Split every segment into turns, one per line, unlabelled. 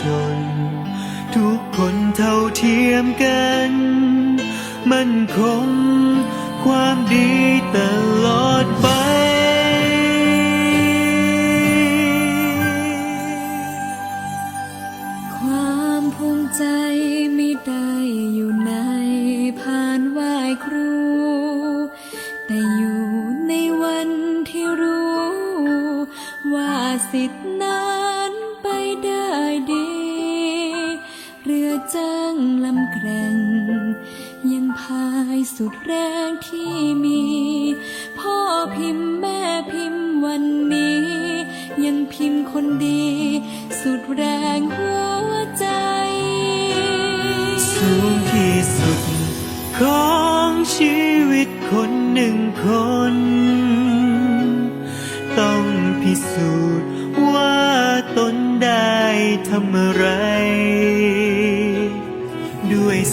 ชน ทุกคนเท่าเทียม
กัน มั่นคงความดีตลอดไป
ความภูมิใจไม่ได้อยู่ในผ่านไหวครู แต่อยู่ในวันที่รู้ ว่าสิทธิ ลำแกร่ง ยังพายสุดแรงที่มี พ่อพิมพ์แม่พิมพ์วันนี้ ยังพิมพ์คนดี สุดแรงหัวใจ
สูงที่สุด ของชีวิตคนหนึ่งคน ต้องพิสูจน์ว่าตนได้ทำอะไร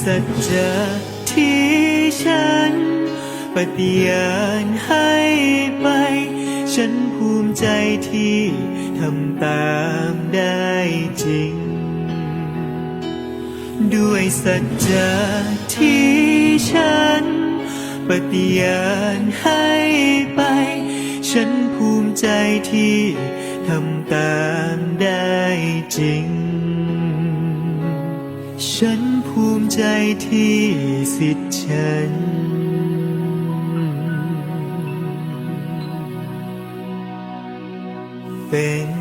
สัจจะที่ฉัน ปฏิญาณให้ไป ฉันภูมิใจที่ทำตามได้จริง ด้วยสัจจะที่ฉัน ปฏิญาณให้ไป ฉันภูมิใจที่ทำตามได้จริง ฉัน ภูมิใจที่สิทธิ์ฉัน เป็น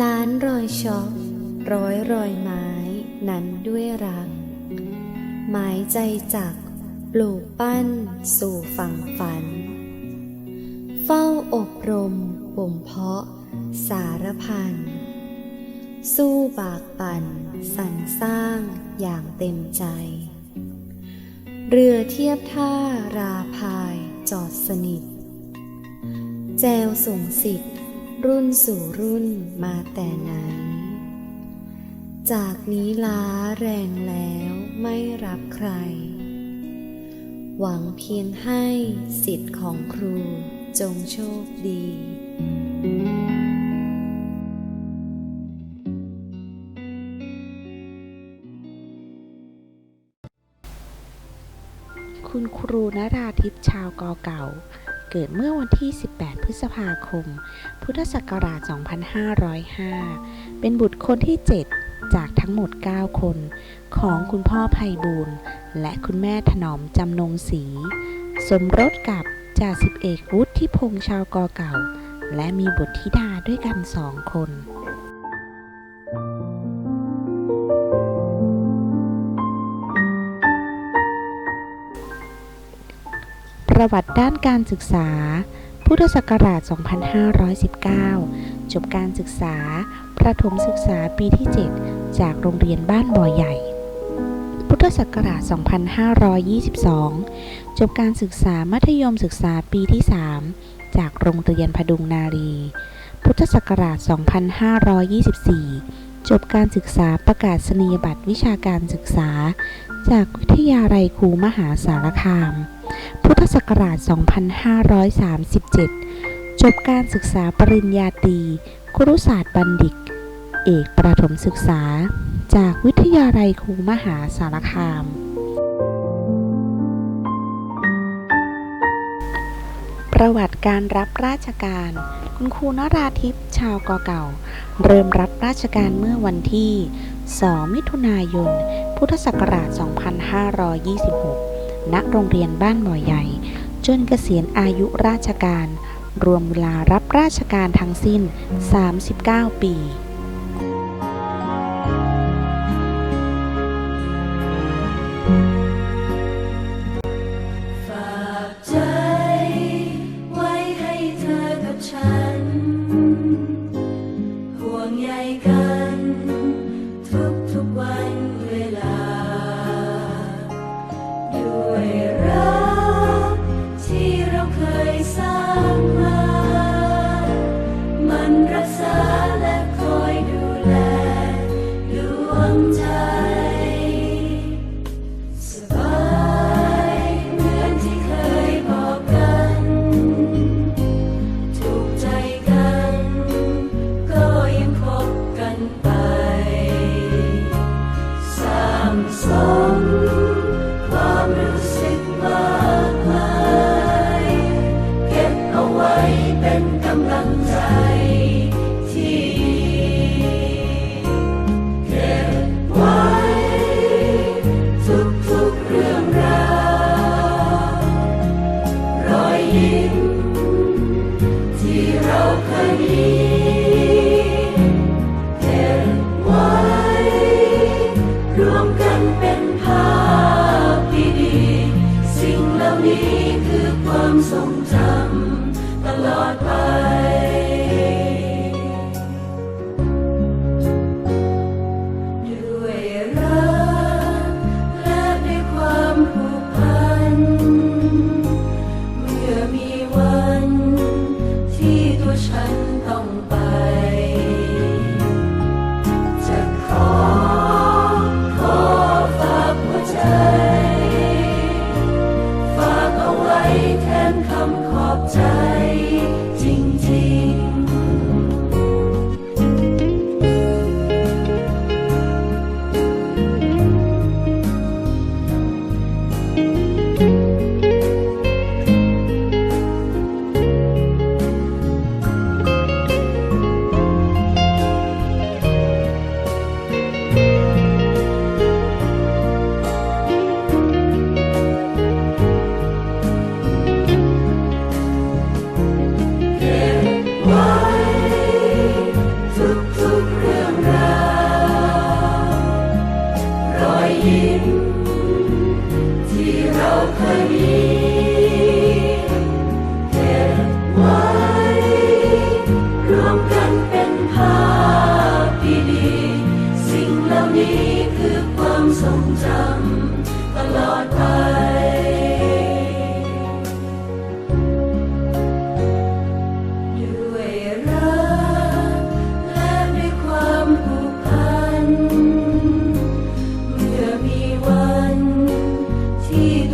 ล้านรอยช็อกร้อยรอยไม้นั้นด้วยรัก หมายใจจักปลูกปั้นสู่ฝั่งฝัน เฝ้าอบรมบ่มเพาะสารพัน สู้บากปั่นสรรสร้างอย่างเต็มใจ เรือเทียบท่าราพายจอดสนิท แจวส่งสิทธิ์ รุ่นสู่รุ่นมาแต่ไหน จากนี้ล้าแรงแล้วไม่รับใคร หวังเพียงให้สิทธิ์ของครูจงโชคดี
คุณครูนราทิพย์ชาวกอเก่า เกิดเมื่อวันที่ 18 พฤษภาคม พุทธศักราช 2505 เป็นบุตรคนที่ 7 จากทั้งหมด 9 คน ของคุณพ่อไพบูลย์และคุณแม่ถนอมจำนงศรีสมรสกับจ่าสิบเอกวุฒิพงษ์ชาวกอเก่า และมีบุตรธิดาด้วยกันสองคน ประวัติด้านการศึกษา พุทธศักราช 2519 จบการศึกษา ประถมศึกษาปีที่ 7 จากโรงเรียนบ้านบ่อใหญ่ พุทธศักราช 2522 จบการศึกษามัธยมศึกษาปีที่ 3 จากโรงเรียนพดุงนารี พุทธศักราช 2524จบการศึกษาประกาศนียบัตรวิชาการศึกษา จากวิทยาลัยครูมหาสารคาม พุทธศักราช 2537 จบการศึกษาปริญญาตรีครุศาสตร์บัณฑิต เอกประถมศึกษา จากวิทยาลัยครูมหาสารคาม ประวัติการรับราชการ คุณครูนราทิพย์ชาวกอเก่า เริ่มรับราชการเมื่อวันที่ 2 มิถุนายน พุทธศักราช 2526 ณโรงเรียนบ้านบ่อใหญ่ จนเกษียณอายุราชการ รวมเวลารับราชการทั้งสิ้น 39 ปี
ทรงจำตลอดไป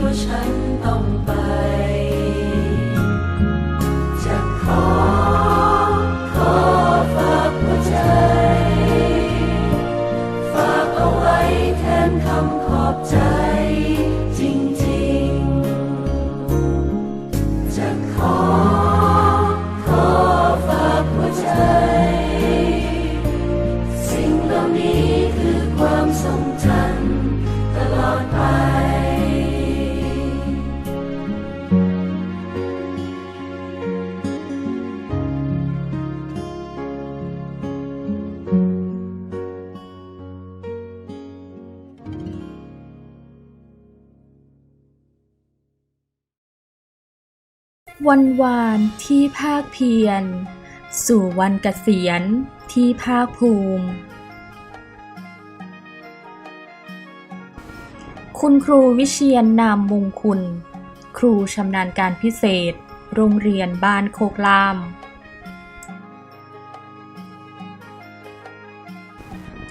ที่ตั
วันวานที่ภาคเพียร สู่วันเกษียณที่ภาคภูมิ คุณครูวิเชียนนามมงคุณ ครูชำนาญการพิเศษ โรงเรียนบ้านโคกลาม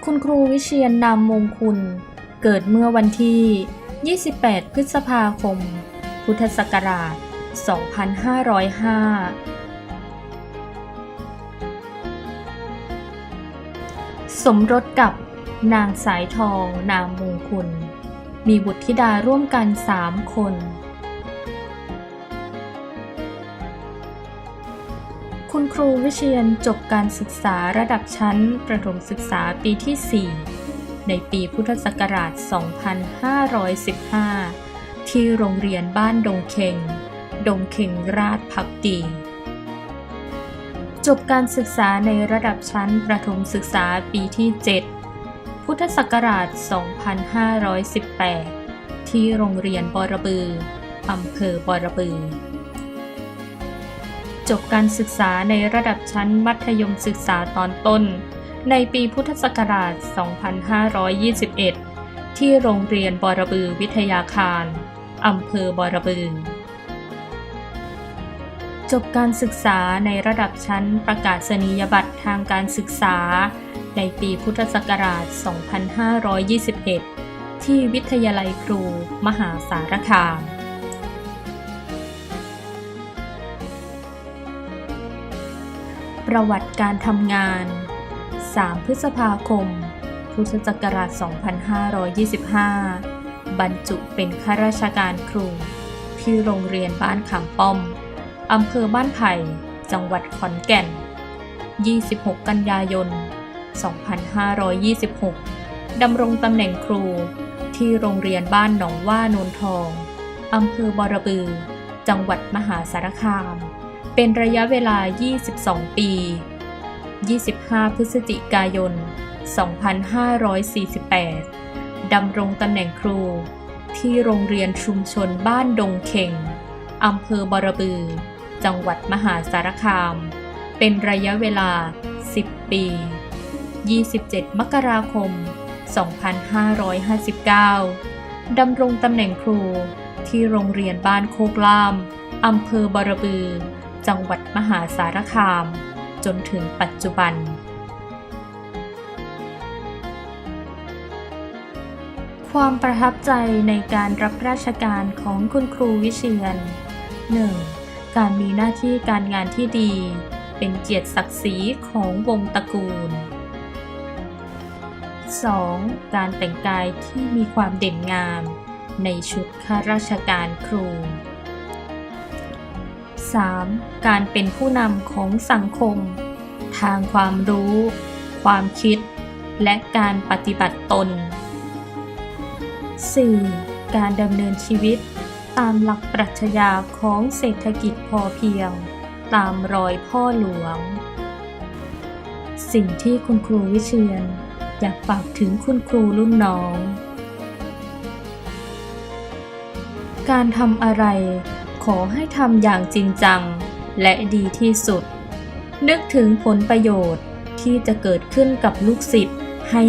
คุณครูวิเชียนนามมงคุณเกิดเมื่อวันที่ 28 พฤษภาคม พุทธศักราช 2505 สมรสกับนางสายทองนามมงคุณมีบุตรธิดาร่วมกันสามคน คุณครูวิเชียนจบการศึกษาระดับชั้นประถมศึกษาปีที่ 4 ในปีพุทธศักราช 2515 ที่โรงเรียนบ้านดงเค็ง ดงเค็งราชพักดีจบการศึกษาในระดับชั้นประถมศึกษาปีที่ 7 พุทธศักราช 2518 ที่โรงเรียนบอระบือ อำเภอบอระบือ จบการศึกษาในระดับชั้นมัธยมศึกษาตอนต้น ในปีพุทธศักราช 2521 ที่โรงเรียนบอระบือวิทยาคาร อำเภอบอระบือ จบการศึกษาในระดับชั้นประกาศนียบัตรทางการศึกษา ในปีพุทธศักราช 2521 ที่วิทยาลัยครูมหาสารคามประวัติการทำงาน 3 พฤษภาคม พุทธศักราช 2525 บรรจุเป็นข้าราชการครูที่โรงเรียนบ้านขามป้อม อำเภอบ้านไผ่ จังหวัดขอนแก่น 26 กันยายน 2526 ดำรงตำแหน่งครูที่โรงเรียนบ้านหนองว่าโนนทองอำเภอบอระบือ จังหวัดมหาสารคาม เป็นระยะเวลา 22 ปี 25 พฤศจิกายน 2548 ดำรงตำแหน่งครู ที่โรงเรียนชุมชนบ้านดงเข่งอำเภอบรบือ จังหวัดมหาสารคาม เป็นระยะเวลา 10 ปี 27 มกราคม 2559 ดำรงตำแหน่งครูที่โรงเรียนบ้านโคกล่ามอำเภอบรบือ จังหวัดมหาสารคาม จนถึงปัจจุบันความประทับใจในการรับราชการของคุณครูวิเชียน 1. การมีหน้าที่การงานที่ดี เป็นเกียรติศักดิ์ศรีของวงตระกูล 2. การแต่งกายที่มีความเด่นงาม ในชุดข้าราชการครู 3. การเป็นผู้นำของสังคม ทางความรู้ ความคิด และการปฏิบัติตน 4. การดำเนินชีวิต ตามหลักปรัชญาของเศรษฐกิจพอเพียง ตามรอยพ่อหลวง สิ่งที่คุณครูวิเชียนอยากฝากถึงคุณครูรุ่นน้อง การทำอะไรขอให้ทำอย่างจริงจังและดีที่สุด นึกถึงผลประโยชน์ที่จะเกิดขึ้นกับลูกศิษย์ให้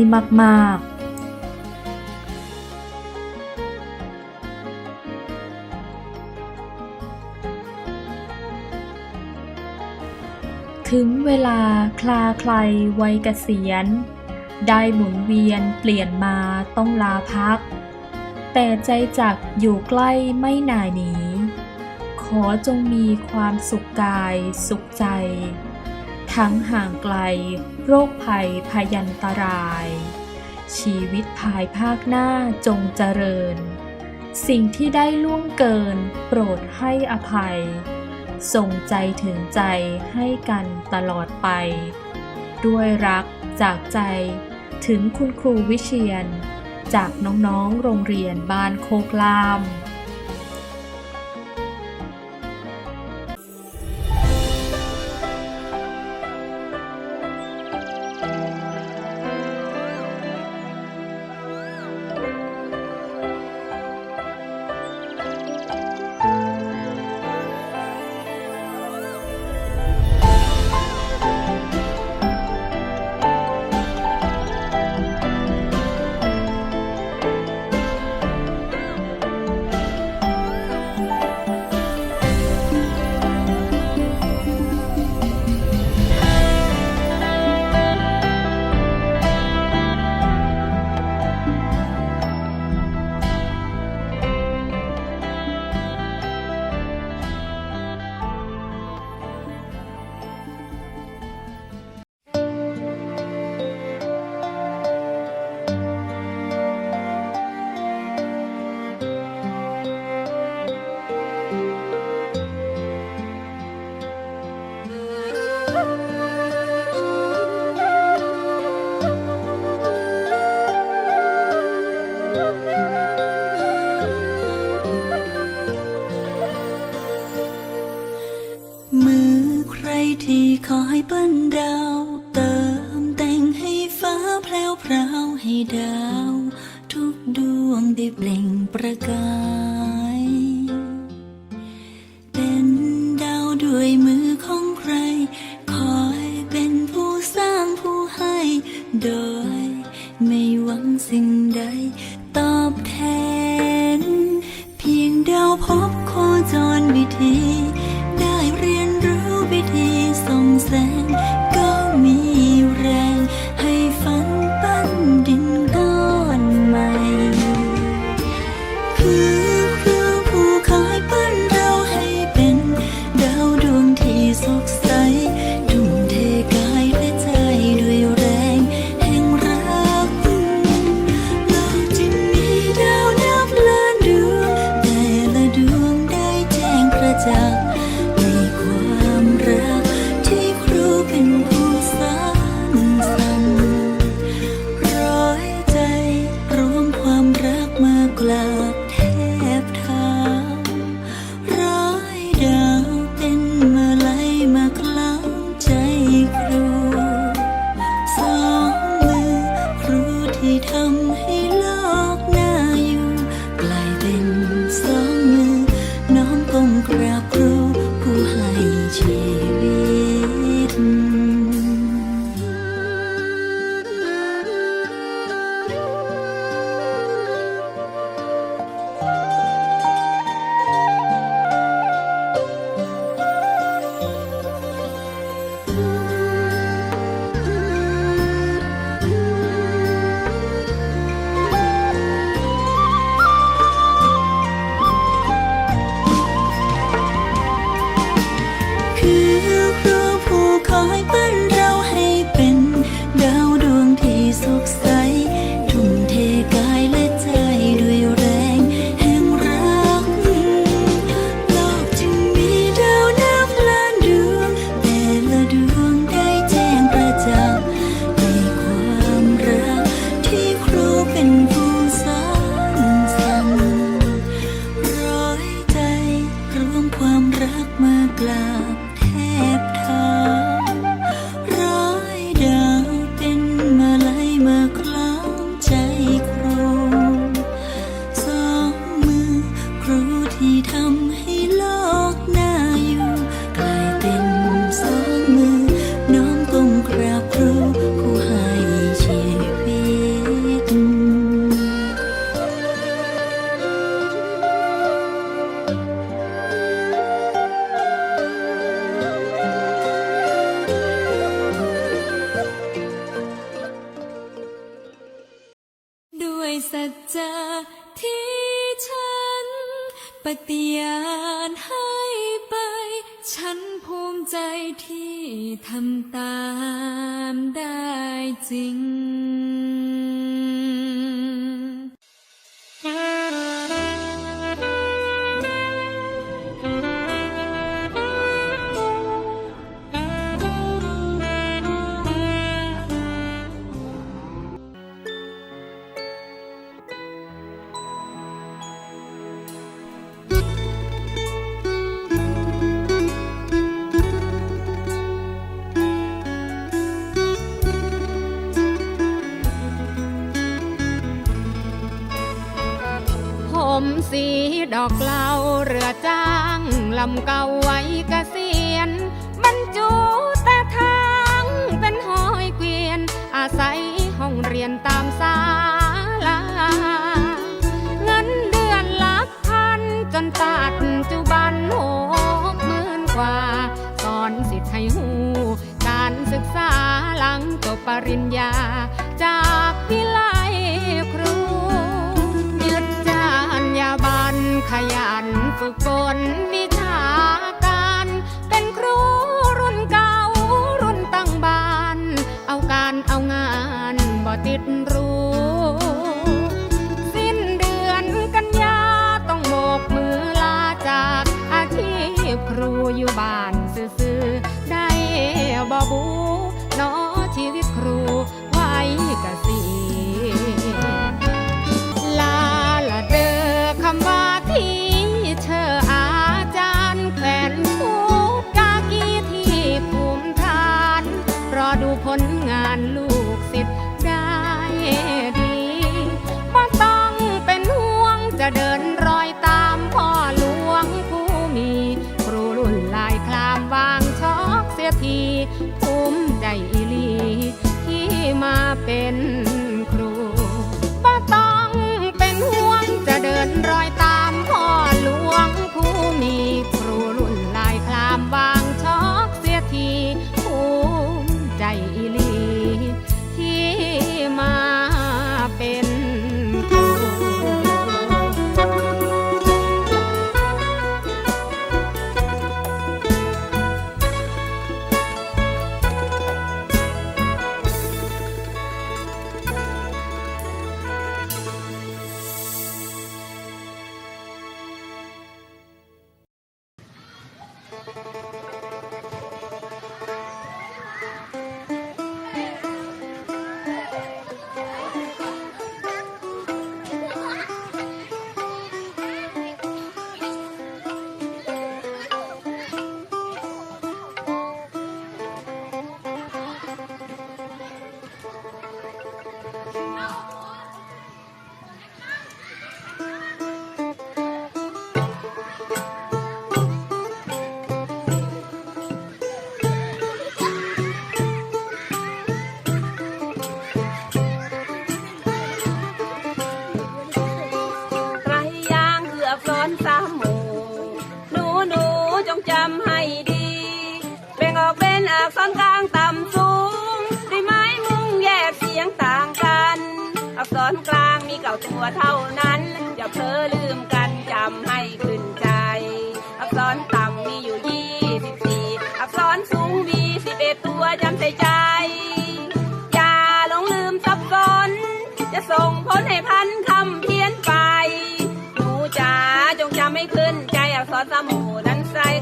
มาก ๆ ถึงเวลาคลาใครวัยเกษียณ ได้หมุนเวียนเปลี่ยนมาต้องลาพัก แต่ใจจักอยู่ใกล้ไม่น่ายหนี ขอจงมีความสุขกายสุขใจ ทั้งห่างไกลโรคภัยพยันตราย ชีวิตภายภาคหน้าจงเจริญ สิ่งที่ได้ล่วงเกินโปรดให้อภัย ส่งใจถึงใจให้กันตลอดไป ด้วยรักจากใจถึงคุณครูวิเชียน จากน้องๆโรงเรียนบ้านโคกลาม
ทุกดวงได้เปล่งประกาย อก
เล่าเรือจ้างลำเก่าไว้กเกษียณบรรจุแต่ทางเป็นหอยเกวียน อาศัยห้องเรียนตามสาลาเงินเดือนลักพันจนตัดจุบันหกหมื่นกว่า สอนสิทธิ์ให้หูการศึกษาหลังจบปริญญา อน เป็น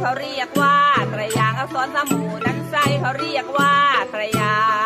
เขาเรียกว่า ตรยางอักษรสมูนั้นใส้เขาเรียกว่าตรยาง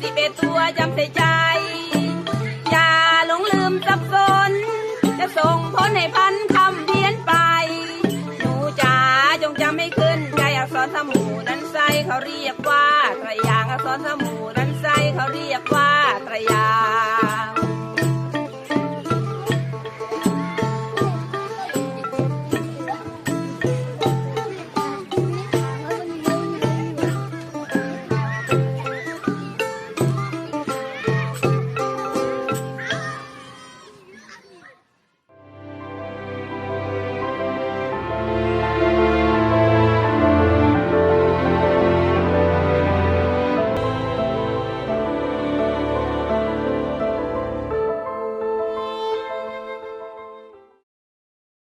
สิเป็น
ตัวจำใส่ใจ อย่าหลงลืมสับสน จะส่งผลให้พันคำเพี้ยนไป หนูจ๋าจงจำไม่ขึ้นใจอักษรสมูดันใสเขาเรียกว่าตรยางอักษรสมูดันใสเขาเรียกว่าตรยาง